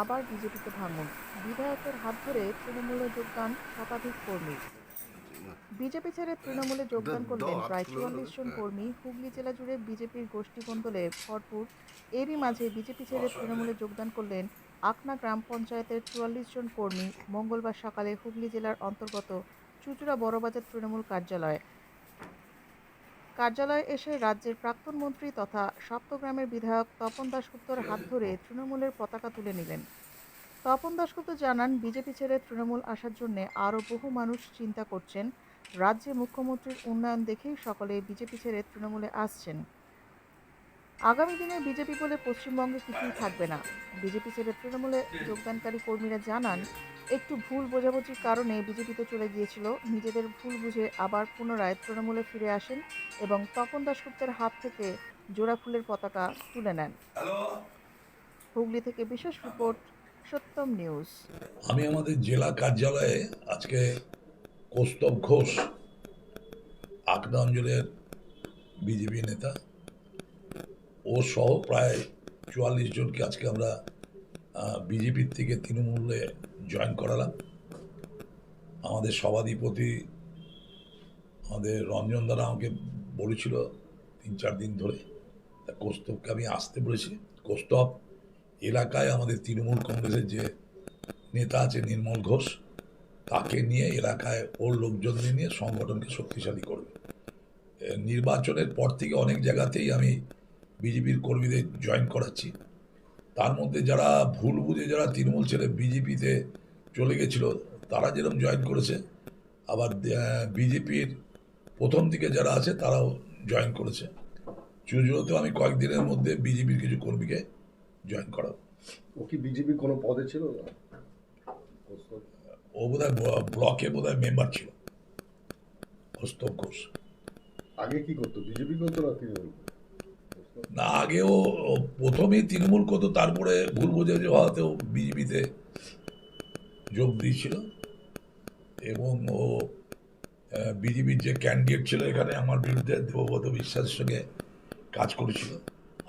আবার বিজেপিতে ভাঙন। বিধায়কের হাত ধরে তৃণমূলে যোগদান শতাধিক কর্মী। বিজেপি ছেড়ে তৃণমূলে যোগদান করলেন প্রায় চুয়াল্লিশ জন কর্মী। হুগলি জেলা জুড়ে বিজেপির গোষ্ঠী গোষ্ঠীকন্দলে ভরপুর। এরই মাঝে বিজেপি ছেড়ে তৃণমূলে যোগদান করলেন আকনা গ্রাম পঞ্চায়েতের চুয়াল্লিশ জন কর্মী। মঙ্গলবার সকালে হুগলি জেলার অন্তর্গত চুচুড়া বড়বাজার তৃণমূল কার্যালয়ে কার্যালয়ে এসে রাজ্যের প্রাক্তন মন্ত্রী তথা সপ্তগ্রামের বিধায়ক তপন দাশগুপ্তর হাত ধরে তৃণমূলের পতাকা তুলে নিলেন। তপন দাশগুপ্ত জানান, বিজেপি ছেড়ে তৃণমূল আসার জন্য আরও বহু মানুষ চিন্তা করছেন। রাজ্যে মুখ্যমন্ত্রীর উন্নয়ন দেখেই সকলে বিজেপি ছেড়ে তৃণমূলে আসছেন। আগামী দিনে বিজেপি বলে পশ্চিমবঙ্গে কিছুই থাকবে না। বিজেপি ছেড়ে তৃণমূলে যোগদানকারী কর্মীরা জানান একটু ভুল বোঝাবুঝির কারণে বিজেপিতে চলে গিয়েছিল। নিজেদের ভুল বুঝে আবার পুনরায় তৃণমূলে ফিরে আসেন এবং তপন দাশগুপ্তের হাত থেকে জোড়া ফুলের পতাকা তুলে নেন। হুগলি থেকে বিশেষ রিপোর্ট সত্যম নিউজ। আমি আমাদের জেলা কার্যালয়ে আজকে কৌস্তব ঘোষ আকনা অঞ্চলের বিজেপি নেতা ও সহ প্রায় চুয়াল্লিশ জনকে আজকে আমরা বিজেপির থেকে তৃণমূলে জয়েন করালাম। আমাদের সভাধিপতি আমাদের রঞ্জন দ্বারা আমাকে বলেছিল তিন চার দিন ধরে, তা কৌস্তবকে আমি আসতে বলেছি। কৌস্তব, এলাকায় আমাদের তৃণমূল কংগ্রেসের যে নেতা আছে নির্মল ঘোষ, তাকে নিয়ে এলাকায় ওর লোকজনদের নিয়ে সংগঠনকে শক্তিশালী করবে। নির্বাচনের পর থেকে অনেক জায়গাতেই আমি বিজেপির কর্মীদের জয়েন করাচ্ছি। তার মধ্যে যারা ভুল বুঝে যারা তৃণমূল ছেড়ে বিজেপিতে চলে গেছিল তারা যেরকম জয়েন করেছে আবার বিজেপির প্রথম দিকে যারা আছে তারাও জয়েন করেছে। চুজুড়োতেও আমি কয়েকদিনের মধ্যে বিজেপির কিছু কর্মীকে জয়েন করাবো। ও কি বিজেপি কোনো পদে ছিল? ও বোধহয় ব- ব্লকে বোধহয় মেম্বার ছিল। ঘোষ। আগে কি করতো? বিজেপি করতো না তৃণমূল? না, আগেও প্রথমেই তৃণমূল করতো, তারপরে ভুল বোঝে হওয়াতেও বিজেপিতে যোগ দিয়েছিল। এবং ও বিজেপির যে ক্যান্ডিডেট ছিল এখানে আমার বিরুদ্ধে দেবব্রত বিশ্বাসের সঙ্গে কাজ করেছিল।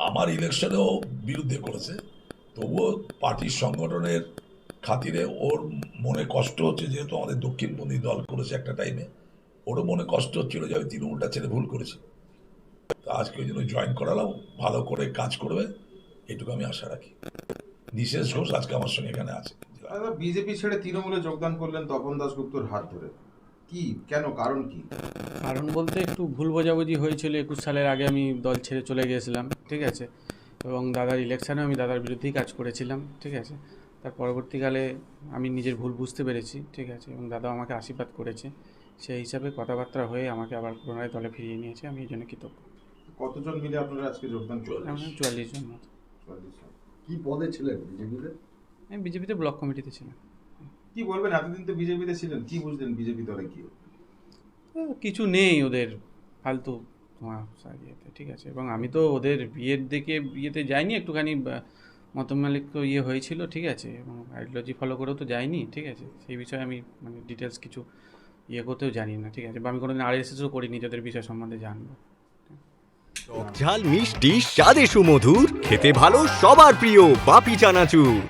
আমার ইলেকশনেও বিরুদ্ধে করেছে। তবুও পার্টির সংগঠনের খাতিরে ওর মনে কষ্ট হচ্ছে, যেহেতু আমাদের দক্ষিণপন্থী দল করেছে একটা টাইমে ওরও মনে কষ্ট হচ্ছিল যে আমি তৃণমূলটা ছেড়ে ভুল করেছি। তা আজকে ওই জন্য জয়েন করালাম ভালো করে কাজ করবে এটুকু আমি আশা রাখি। বিশেষ ঘোষ আজকে আমার সঙ্গে এখানে আছে। বিজেপি ছেড়ে তৃণমূলে যোগদান করলেন তপন দাশগুপ্তর হাত ধরে। কি? কেন? কারণ কি? কারণ বলতে একটু ভুল বোঝাবুঝি হয়েছিল একুশ সালের আগে আমি দল ছেড়ে চলে গিয়েছিলাম ঠিক আছে? এবং দাদার ইলেকশানে আমি দাদার বিরুদ্ধেই কাজ করেছিলাম ঠিক আছে? তার পরবর্তীকালে আমি নিজের ভুল বুঝতে পেরেছি ঠিক আছে? এবং দাদা আমাকে আশীর্বাদ করেছে। সেই হিসাবে কথাবার্তা হয়ে আমাকে আবার পুনরায় দলে ফিরিয়ে নিয়েছে আমি এই জন্য কৃতজ্ঞ। কতজন মিলে আপনারা আজকে যোগদান করলেন? আমরা চুয়াল্লিশ জন মতো। চুয়াল্লিশ জন। কি পদে ছিলেন বিজেপিতে? আমি বিজেপিতে ব্লক কমিটিতে ছিলাম। কি বলবেন এতদিন তো বিজেপিতে ছিলেন কি বুঝলেন বিজেপি দলে কি? কিছু নেই ওদের ফালতু তোমার ইয়েতে ঠিক আছে। এবং আমি তো ওদের বিয়ের দিকে বিয়েতে যাইনি একটুখানি মতমালিক তো ইয়ে হয়েছিল ঠিক আছে। এবং আইডিওলজি ফলো করেও তো যাইনি ঠিক আছে। সেই বিষয়ে আমি মানে ডিটেলস কিছু ইয়ে করতেও জানি না ঠিক আছে। বা আমি কোনোদিন আর এস এসও করি নিজেদের বিষয় সম্বন্ধে জানব। ঝাল মিষ্টি স্বাদে সুমধুর খেতে ভালো সবার প্রিয় বাপি চানাচুর।